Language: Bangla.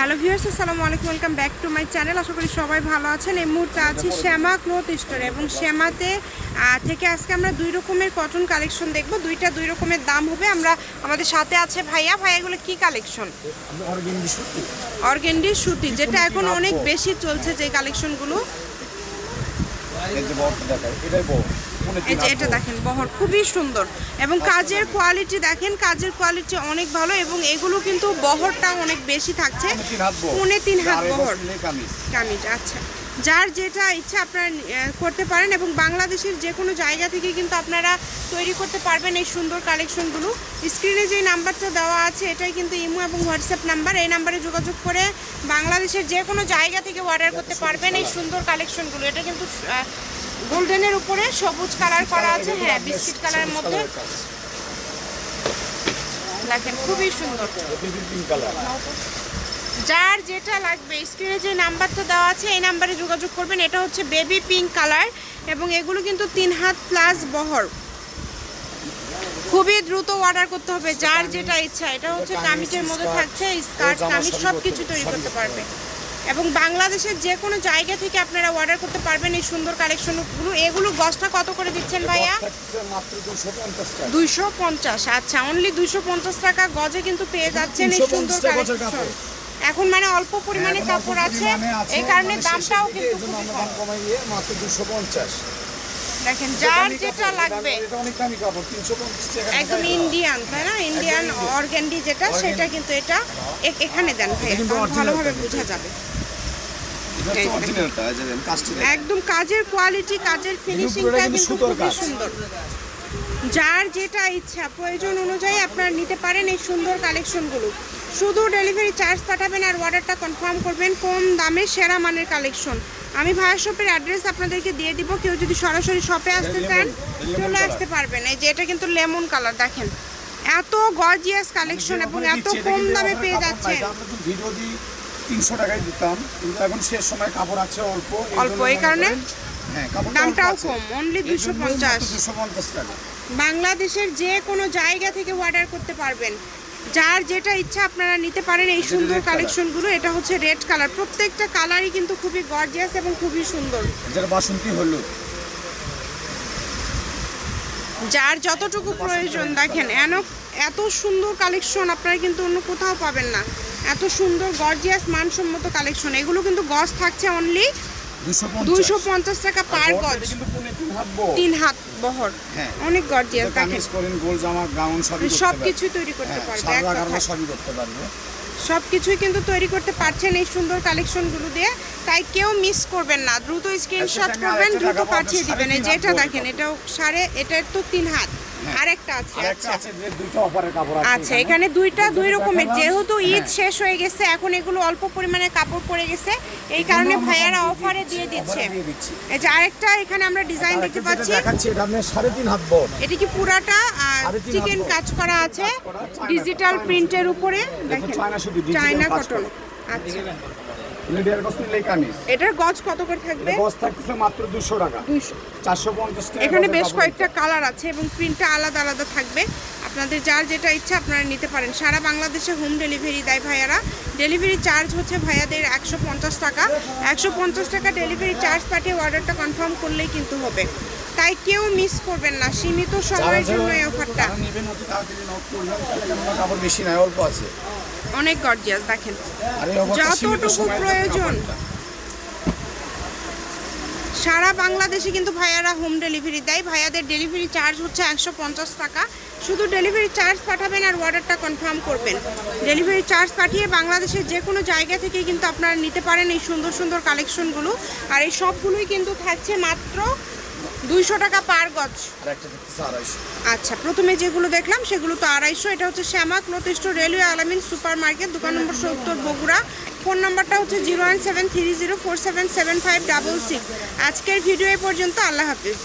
হ্যালো ভিউয়ার্স, আসসালামু আলাইকুম, welcome back to my channel. আশা করি সবাই ভালো আছেন। এই মুহূর্তে আছি শ্যামা ক্লথ স্টোরে এবং শ্যামাতে থেকে আজকে আমরা দুই রকমের কটন কালেকশন দেখব। দুইটা দুই রকমের দাম হবে। আমরা আমাদের সাথে আছে ভাইয়া। ভাইয়া, এগুলো কি কালেকশন অর্গেন্ডি সুতি, যেটা এখন অনেক বেশি চলছে যে কালেকশনগুলো এই যে এটা দেখেন বহর খুবই সুন্দর। এবং কাজের কোয়ালিটি দেখেন কাজের কোয়ালিটি অনেক ভালো এবং এগুলো কিন্তু বহরটা অনেক বেশি থাকছে। পৌনে তিন হাত বহর। কামিজ। কামিজ আচ্ছা। যার যেটা ইচ্ছা আপনারা করতে পারেন এবং বাংলাদেশের যে কোনো জায়গা থেকে কিন্তু আপনারা তৈরি করতে পারবেন এই সুন্দর কালেকশনগুলো স্ক্রিনে যে নাম্বারটা দেওয়া আছে এটাই কিন্তু ইমো এবং হোয়াটসঅ্যাপ নাম্বার। এই নাম্বারে যোগাযোগ করে বাংলাদেশের যে কোনো জায়গা থেকে অর্ডার করতে পারবেন এই সুন্দর কালেকশনগুলো এটা কিন্তু গোল্ডেনের উপরে সবুজ কালার করা আছে হ্যাঁ বিস্কিট কালারের মধ্যে। দেখেন খুবই সুন্দর। যার যেটা লাগবে স্ক্রিনে যে নাম্বারটা দেওয়া আছে এই নাম্বারে যোগাযোগ করবেন। এটা হচ্ছে বেবি পিঙ্ক কালার এবং এগুলো কিন্তু তিন হাত প্লাস বহর। খুবই দ্রুত অর্ডার করতে হবে যার যেটা ইচ্ছা। এটা হচ্ছে কামিজের মধ্যে থাকছে স্কার্ট কামিজ সব কিছু তৈরি করতে পারবে। এবং বাংলাদেশের যে কোনো জায়গা থেকে আপনারা অর্ডার করতে পারবেন এই সুন্দর কালেকশনগুলো এগুলো বস্তা কত করে দিচ্ছেন ভাইয়া? দুইশো পঞ্চাশ আচ্ছা অনলি দুইশো পঞ্চাশ টাকা গজে কিন্তু পেয়ে যাচ্ছেন এই সুন্দর কালেকশন এখন মানে অল্প পরিমাণে কাপড় আছে। এই কারণে মানে দামটাও কিন্তু। কমাই মাত্র দুশো পঞ্চাশ। দেখেন যার যেটা লাগবে। এটা অনেক দামি কাপড় তিনশো পঞ্চাশ টাকা একদম ইন্ডিয়ান তাই না? ইন্ডিয়ান অর্গ্যান্ডি যেটা সেটা কিন্তু এটা এখানে দেন ভাই ভালোভাবে। বোঝা যাবে। একদম কাজের কোয়ালিটি কাজের ফিনিশিংটা কিন্তু খুবই সুন্দর। যার যেটা ইচ্ছা প্রয়োজন অনুযায়ী আপনারা নিতে পারেন এই সুন্দর কালেকশনগুলো শুধু ডেলিভারি চার্জ পাঠাবেন আর অর্ডারটা কনফার্ম করবেন কম দামে সেরা মানের কালেকশন। আমি ভায়া শপের অ্যাড্রেস আপনাদেরকে দিয়ে দিব কেউ যদি সরাসরি শপে আসতে চান চলে। আসতে পারবেন। এই যে এটা কিন্তু লেমন কালার দেখেন। এত গর্জিয়াস কালেকশন এবং এত কম দামে পেয়ে যাচ্ছেন। ভিডিও দিই তিনশো টাকায় দিতাম কিন্তু এখন শেষ সময় কাপড় আছে অল্প অল্প, এই কারণে? হ্যাঁ দামটাও কম, 250 দুশো পঞ্চাশ। টাকা। বাংলাদেশের যে কোনো জায়গা থেকে অর্ডার করতে পারবেন। যার যেটা ইচ্ছা আপনারা নিতে পারেন এই সুন্দর। কালেকশনগুলো এটা হচ্ছে রেড কালার প্রত্যেকটা কালারই কিন্তু খুবই গর্জিয়াস এবং খুবই সুন্দর। যেটা বাসন্তী হলুদ। যার যতটুকু প্রয়োজন দেখেন এন এত সুন্দর কালেকশন আপনারা কিন্তু অন্য কোথাও পাবেন না। এত সুন্দর গর্জিয়াস মানসম্মত কালেকশন। এগুলো কিন্তু গজ থাকছে অনলি দুশো দুইশো পঞ্চাশ টাকা পার গজ। তিন হাত বহর। হ্যাঁ। অনেক গর্জিয়াস কামিজ করেন গোল জামা গাউন সবই তৈরি করতে হ্যাঁ, পারবে সবই করতে পারবে। সব কিছুই কিন্তু তৈরি করতে পারছেন এই সুন্দর কালেকশনগুলো দিয়ে। তাই কেউ মিস করবেন না দ্রুত স্ক্রিনশট করবেন দ্রুত পাঠিয়ে দিবেন। এই দেখেন এটাও সাড়ে এটার তো তিন হাত। হ্যাঁ। আরেকটা আছে। আচ্ছা আচ্ছা এখানে। দুইটা দুই রকমের। যেহেতু ঈদ। শেষ হয়ে গেছে এখন এগুলো অল্প পরিমাণে কাপড় পরে গেছে। এই কারণে ভাইয়ারা অফারে দিয়ে দিচ্ছে। এই যে আরেকটা এখানে আমরা ডিজাইন দেখতে পাচ্ছি। দেখাচ্ছি এটা সাড়ে তিন হাত বড় এটা কি পুরাটা? চিকেন কাজ করা আছে ডিজিটাল প্রিন্টের উপরে। দেখেন চায়না কটন। আচ্ছা। এটার গজ কত করে থাকবে? গজ থাকতেছে মাত্র দুশো টাকা। দুইশো চারশো পঞ্চাশ টাকা এখানে বেশ কয়েকটা কালার আছে এবং প্রিন্টটা আলাদা আলাদা থাকবে। আপনাদের যার যেটা ইচ্ছা আপনারা নিতে পারেন। সারা বাংলাদেশে হোম ডেলিভারি দেয় ভাইয়ারা। ডেলিভারি চার্জ হচ্ছে ভাইয়াদের একশো পঞ্চাশ টাকা। একশো পঞ্চাশ টাকা ডেলিভারি চার্জ পাঠিয়ে অর্ডারটা কনফার্ম করলেই কিন্তু হবে। তাই কেউ মিস করবেন না। সীমিত সময়ের জন্য এই অফারটা যারা নেবেন অতি তাড়াতাড়ি নোট সারা বাংলাদেশে কিন্তু ভাইয়ারা হোম ডেলিভারি দেয়। ভাইয়াদের ডেলিভারি চার্জ হচ্ছে একশো পঞ্চাশ টাকা। শুধু ডেলিভারি চার্জ পাঠাবেন আর অর্ডারটা কনফার্ম করবেন। ডেলিভারি চার্জ পাঠিয়ে বাংলাদেশের যে কোনো জায়গা থেকে কিন্তু আপনারা নিতে পারেন এই সুন্দর সুন্দর কালেকশনগুলো আর এই সবগুলোই কিন্তু থাকছে মাত্র দুইশো টাকা পার গজ। আচ্ছা প্রথমে যেগুলো দেখলাম সেগুলো তো আড়াইশো। এটা হচ্ছে Shyama cloth store railway Alamin super market দোকান নম্বর সত্তর বগুড়া। ফোন নাম্বারটা হচ্ছে zero one seven three zero four seven seven five double six. আজকের ভিডিও এ পর্যন্ত, আল্লাহ হাফিজ।